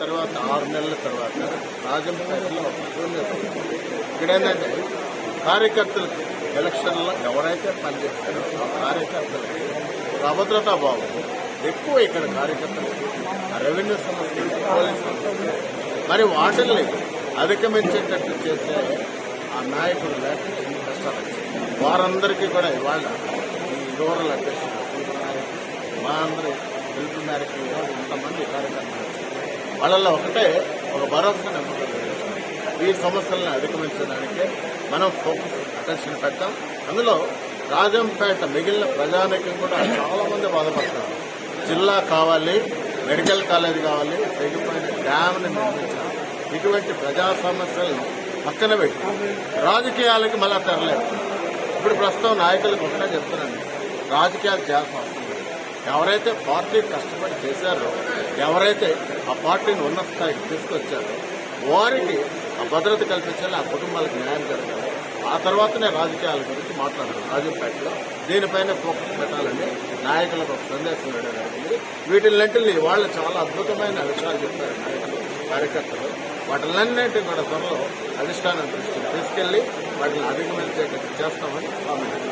తర్వాత ఆరు నెలల తర్వాత రాజంపేటలో ఇక్కడేంటంటే కార్యకర్తలకు ఎలక్షన్లో ఎవరైతే పనిచేస్తారో ఆ కార్యకర్తలకి అభద్రతా భావం. ఎక్కువ ఇక్కడ కార్యకర్తలకి రెవెన్యూ సమస్యలు పోలీసు మరి వాటిల్ని అధిగమించేటట్టు చేసే ఆ నాయకులు లేకపోతే ఎన్ని కష్టాలు వారందరికీ కూడా ఇవాళ ఈ రూరల్ అధ్యక్షులు మా అందరి పిలుపు మేరకు ఇంతమంది వాళ్ళల్లో ఒకటే ఒక భరోసా నమ్మకం ఈ సమస్యలను అధిగమించడానికి మనం ఫోకస్ అటెన్షన్ పెట్టాం. అందులో రాజంపేట మిగిలిన ప్రజానికం కూడా చాలామంది బాధపడతారు జిల్లా కావాలి మెడికల్ కాలేజ్ కావాలి తెగిపోయిన డ్యామ్ని నిర్మించాలి ఇటువంటి ప్రజా సమస్యలను పక్కన పెట్టి రాజకీయాలకి మళ్ళా తెరలేదు. ఇప్పుడు ప్రస్తుతం నాయకులకు ఒకటే చెప్తున్నాను. రాజకీయాలు చేస్తాం. ఎవరైతే పార్టీ కష్టపడి చేశారో ఎవరైతే ఆ పార్టీని ఉన్నత స్థాయికి తీసుకొచ్చారో వారికి ఆ భద్రత కల్పించాలి ఆ కుటుంబాలకు న్యాయం జరగాలి. ఆ తర్వాతనే రాజకీయాల గురించి మాట్లాడారు రాజంపేటలో దీనిపైన ఫోకస్ పెట్టాలని నాయకులకు ఒక సందేశం వేయడం జరిగింది. వీటిలన్నింటినీ వాళ్ళు చాలా అద్భుతమైన విషయాలు చెప్పారు నాయకులు కార్యకర్తలు. వాటిలన్నింటినీ కూడా త్వరలో అధిష్టానం దృష్టికి తీసుకెళ్ళి వాటిని అధిగమించేటట్టు చేస్తామని కామెంట్